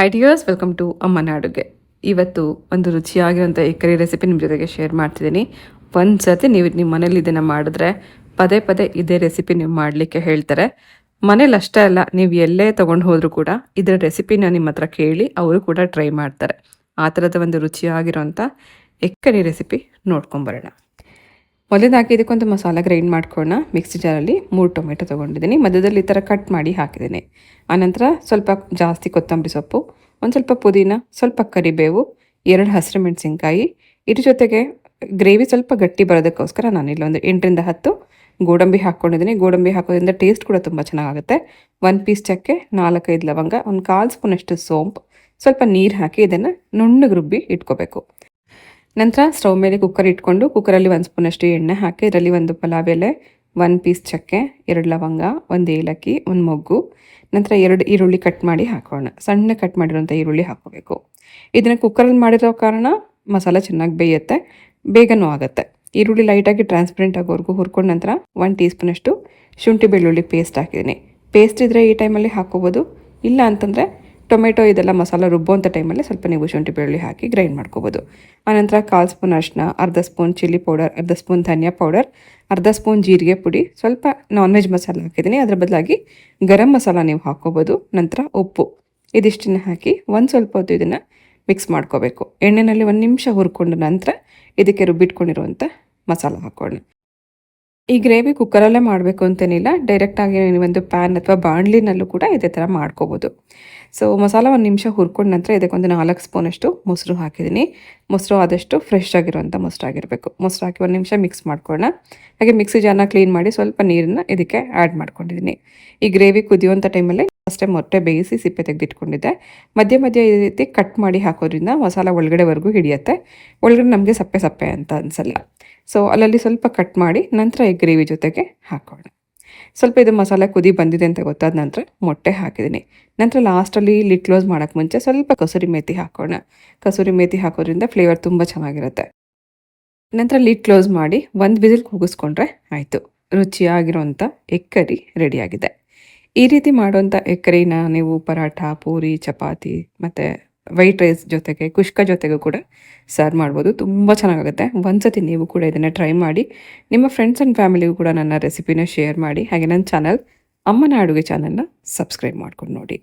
High dears welcome to ಅಮ್ಮನ ಅಡುಗೆ ಇವತ್ತು ಒಂದು ರುಚಿಯಾಗಿರುವಂಥ ಎಕ್ಕರಿ ರೆಸಿಪಿ ನಿಮ್ಮ ಜೊತೆಗೆ ಶೇರ್ ಮಾಡ್ತಿದ್ದೀನಿ ಒಂದು ಸರ್ತಿ ನೀವು ನಿಮ್ಮ ಮನೇಲಿ ಇದನ್ನು ಮಾಡಿದ್ರೆ ಪದೇ ಪದೇ ಇದೇ ರೆಸಿಪಿ ನೀವು ಮಾಡಲಿಕ್ಕೆ ಹೇಳ್ತಾರೆ ಮನೇಲಿ ಅಷ್ಟೇ ಅಲ್ಲ ನೀವು ಎಲ್ಲೇ ತೊಗೊಂಡು ಹೋದರೂ ಕೂಡ ಇದರ ರೆಸಿಪಿನ ನಿಮ್ಮ ಹತ್ರ ಕೇಳಿ ಅವರು ಕೂಡ ಟ್ರೈ ಮಾಡ್ತಾರೆ ಆ ಥರದ ಒಂದು ರುಚಿಯಾಗಿರೋಂಥ ಎಕ್ಕರಿ ರೆಸಿಪಿ ನೋಡ್ಕೊಂಬರೋಣ ಮೊದಲನೇದಾಗಿ ಇದಕ್ಕೊಂದು ಮಸಾಲ ಗ್ರೈಂಡ್ ಮಾಡ್ಕೊಳ್ಳೋಣ. ಮಿಕ್ಸಿ ಜಾರಲ್ಲಿ ಮೂರು ಟೊಮೆಟೊ ತೊಗೊಂಡಿದ್ದೀನಿ. ಮಧ್ಯದಲ್ಲಿ ಈ ಥರ ಕಟ್ ಮಾಡಿ ಹಾಕಿದ್ದೀನಿ. ಆನಂತರ ಸ್ವಲ್ಪ ಜಾಸ್ತಿ ಕೊತ್ತಂಬರಿ ಸೊಪ್ಪು, ಒಂದು ಸ್ವಲ್ಪ ಪುದೀನ, ಸ್ವಲ್ಪ ಕರಿಬೇವು, ಎರಡು ಹಸಿರು ಮೆಣಸಿನ್ಕಾಯಿ ಇದ್ರ ಜೊತೆಗೆ ಗ್ರೇವಿ ಸ್ವಲ್ಪ ಗಟ್ಟಿ ಬರೋದಕ್ಕೋಸ್ಕರ ನಾನು ಇಲ್ಲೊಂದು ಎಂಟರಿಂದ ಹತ್ತು ಗೋಡಂಬಿ ಹಾಕ್ಕೊಂಡಿದ್ದೀನಿ. ಗೋಡಂಬಿ ಹಾಕೋದ್ರಿಂದ ಟೇಸ್ಟ್ ಕೂಡ ತುಂಬ ಚೆನ್ನಾಗುತ್ತೆ ಒನ್ ಪೀಸ್ ಚಕ್ಕೆ, ನಾಲ್ಕೈದು ಲವಂಗ, ಒಂದು ಕಾಲು ಸ್ಪೂನಷ್ಟು ಸೋಂಪು. ಸ್ವಲ್ಪ ನೀರು ಹಾಕಿ ಇದನ್ನು ನುಣ್ಣಗೆ ರುಬ್ಬಿ ಇಟ್ಕೋಬೇಕು. ನಂತರ ಸ್ಟವ್ ಮೇಲೆ ಕುಕ್ಕರ್ ಇಟ್ಕೊಂಡು ಕುಕ್ಕರಲ್ಲಿ ಒಂದು ಸ್ಪೂನಷ್ಟು ಎಣ್ಣೆ ಹಾಕಿ, ಇದರಲ್ಲಿ ಒಂದು ಪಲಾವ್ ಎಲೆ ಒನ್ ಪೀಸ್ ಚಕ್ಕೆ, ಎರಡು ಲವಂಗ, ಒಂದು ಏಲಕ್ಕಿ, ಒಂದು ಮೊಗ್ಗು. ನಂತರ ಎರಡು ಈರುಳ್ಳಿ ಕಟ್ ಮಾಡಿ ಹಾಕೋಣ. ಸಣ್ಣ ಕಟ್ ಮಾಡಿರೋಂಥ ಈರುಳ್ಳಿ ಹಾಕೋಬೇಕು. ಇದನ್ನು ಕುಕ್ಕರಲ್ಲಿ ಮಾಡಿರೋ ಕಾರಣ ಮಸಾಲ ಚೆನ್ನಾಗಿ ಬೇಯುತ್ತೆ, ಬೇಗನೂ ಆಗುತ್ತೆ. ಈರುಳ್ಳಿ ಲೈಟಾಗಿ ಟ್ರಾನ್ಸ್ಪರೆಂಟ್ ಆಗೋವರೆಗೂ ಹುರ್ಕೊಂಡ ನಂತರ ಒನ್ ಟೀ ಸ್ಪೂನಷ್ಟು ಶುಂಠಿ ಬೆಳ್ಳುಳ್ಳಿ ಪೇಸ್ಟ್ ಹಾಕಿದ್ದೀನಿ. ಪೇಸ್ಟ್ ಇದ್ದರೆ ಈ ಟೈಮಲ್ಲಿ ಹಾಕೋಬೋದು. ಇಲ್ಲ ಅಂತಂದರೆ ಟೊಮೆಟೊ ಇದೆಲ್ಲ ಮಸಾಲ ರುಬ್ಬುವಂಥ ಟೈಮಲ್ಲಿ ಸ್ವಲ್ಪ ನೀವು ಶುಂಠಿ ಬೆಳ್ಳುಳ್ಳಿ ಹಾಕಿ ಗ್ರೈಂಡ್ ಮಾಡ್ಕೋಬೋದು. ಆನಂತರ ಕಾಲು ಸ್ಪೂನ್ ಅರಿಶಿನ ಅರ್ಧ ಸ್ಪೂನ್ ಚಿಲ್ಲಿ ಪೌಡರ್ ಅರ್ಧ ಸ್ಪೂನ್ ಧನಿಯಾ ಪೌಡರ್ ಅರ್ಧ ಸ್ಪೂನ್ ಜೀರಿಗೆ ಪುಡಿ, ಸ್ವಲ್ಪ ನಾನ್ ವೆಜ್ ಮಸಾಲ ಹಾಕಿದ್ದೀನಿ. ಅದರ ಬದಲಾಗಿ ಗರಂ ಮಸಾಲ ನೀವು ಹಾಕ್ಕೋಬೋದು. ನಂತರ ಉಪ್ಪು. ಇದಿಷ್ಟನ್ನ ಹಾಕಿ ಒಂದು ಸ್ವಲ್ಪ ಹೊತ್ತು ಇದನ್ನು ಮಿಕ್ಸ್ ಮಾಡ್ಕೋಬೇಕು. ಎಣ್ಣೆಯಲ್ಲಿ ಒಂದು ನಿಮಿಷ ಹುರ್ಕೊಂಡ ನಂತರ ಇದಕ್ಕೆ ರುಬ್ಬಿಟ್ಕೊಂಡಿರುವಂಥ ಮಸಾಲ ಹಾಕೋಣ ಈ ಗ್ರೇವಿ ಕುಕ್ಕರಲ್ಲೇ ಮಾಡಬೇಕು ಅಂತೇನಿಲ್ಲ. ಡೈರೆಕ್ಟಾಗಿ ಒಂದು ಪ್ಯಾನ್ ಅಥವಾ ಬಾಣಲಿನಲ್ಲೂ ಕೂಡ ಇದೇ ಥರ ಮಾಡ್ಕೋಬೋದು. ಸೊ ಮಸಾಲ ಒಂದು ನಿಮಿಷ ಹುರ್ಕೊಂಡ ನಂತರ ಇದಕ್ಕೊಂದು ನಾಲ್ಕು ಸ್ಪೂನಷ್ಟು ಮೊಸರು ಹಾಕಿದ್ದೀನಿ. ಮೊಸರು ಆದಷ್ಟು ಫ್ರೆಶ್ ಆಗಿರುವಂಥ ಮೊಸರು ಆಗಿರಬೇಕು. ಮೊಸರು ಹಾಕಿ ಒಂದು ನಿಮಿಷ ಮಿಕ್ಸ್ ಮಾಡ್ಕೊಳ್ಳೋಣ. ಹಾಗೆ ಮಿಕ್ಸಿ ಜಾರನ್ನ ಕ್ಲೀನ್ ಮಾಡಿ ಸ್ವಲ್ಪ ನೀರನ್ನು ಇದಕ್ಕೆ ಆ್ಯಡ್ ಮಾಡ್ಕೊಂಡಿದ್ದೀನಿ. ಈ ಗ್ರೇವಿ ಕುದಿಯುವಂಥ ಟೈಮಲ್ಲಿ ಅಷ್ಟೇ ಮೊಟ್ಟೆ ಬೇಯಿಸಿ ಸಿಪ್ಪೆ ತೆಗೆದಿಟ್ಕೊಂಡಿದ್ದೆ. ಮಧ್ಯೆ ಮಧ್ಯೆ ಈ ರೀತಿ ಕಟ್ ಮಾಡಿ ಹಾಕೋದ್ರಿಂದ ಮಸಾಲ ಒಳಗಡೆವರೆಗೂ ಹಿಡಿಯುತ್ತೆ. ಒಳಗಡೆ ನಮಗೆ ಸಪ್ಪೆ ಸಪ್ಪೆ ಅಂತ ಅನಿಸಲ್ಲ. ಸೊ ಅಲ್ಲಲ್ಲಿ ಸ್ವಲ್ಪ ಕಟ್ ಮಾಡಿ ನಂತರ ಈ ಗ್ರೇವಿ ಜೊತೆಗೆ ಹಾಕೋಣ. ಸ್ವಲ್ಪ ಇದು ಮಸಾಲೆ ಕುದಿ ಬಂದಿದೆ ಅಂತ ಗೊತ್ತಾದ ನಂತರ ಮೊಟ್ಟೆ ಹಾಕಿದ್ದೀನಿ. ನಂತರ ಲಾಸ್ಟಲ್ಲಿ ಲಿಟ್ ಕ್ಲೋಸ್ ಮಾಡೋಕ್ಕೆ ಮುಂಚೆ ಸ್ವಲ್ಪ ಕಸೂರಿ ಮೇಥಿ ಹಾಕೋಣ. ಕಸೂರಿ ಮೇಥಿ ಹಾಕೋದ್ರಿಂದ ಫ್ಲೇವರ್ ತುಂಬ ಚೆನ್ನಾಗಿರುತ್ತೆ. ನಂತರ ಲಿಡ್ ಕ್ಲೋಸ್ ಮಾಡಿ ಒಂದು ವಿಸಿಲ್ ಕೂಗಿಸ್ಕೊಂಡ್ರೆ ಆಯಿತು. ರುಚಿಯಾಗಿರೋಂಥ ಎಗ್ ಕರಿ ರೆಡಿಯಾಗಿದೆ ಈ ರೀತಿ ಮಾಡುವಂಥ ಎಕ್ರೆನ ನೀವು ಪರಾಠ, ಪೂರಿ, ಚಪಾತಿ ಮತ್ತು ವೈಟ್ ರೈಸ್ ಜೊತೆಗೆ, ಕುಷ್ಕ ಜೊತೆಗೂ ಕೂಡ ಸರ್ವ್ ಮಾಡ್ಬೋದು. ತುಂಬ ಚೆನ್ನಾಗುತ್ತೆ ಒಂದ್ಸತಿ ನೀವು ಕೂಡ ಇದನ್ನು ಟ್ರೈ ಮಾಡಿ, ನಿಮ್ಮ ಫ್ರೆಂಡ್ಸ್ ಆ್ಯಂಡ್ ಫ್ಯಾಮಿಲಿಗೂ ಕೂಡ ನನ್ನ ರೆಸಿಪಿನ ಶೇರ್ ಮಾಡಿ, ಹಾಗೆ ನನ್ನ ಚಾನಲ್ ಅಮ್ಮನ ಅಡುಗೆ ಚಾನಲ್ನ ಸಬ್ಸ್ಕ್ರೈಬ್ ಮಾಡ್ಕೊಂಡು ನೋಡಿ.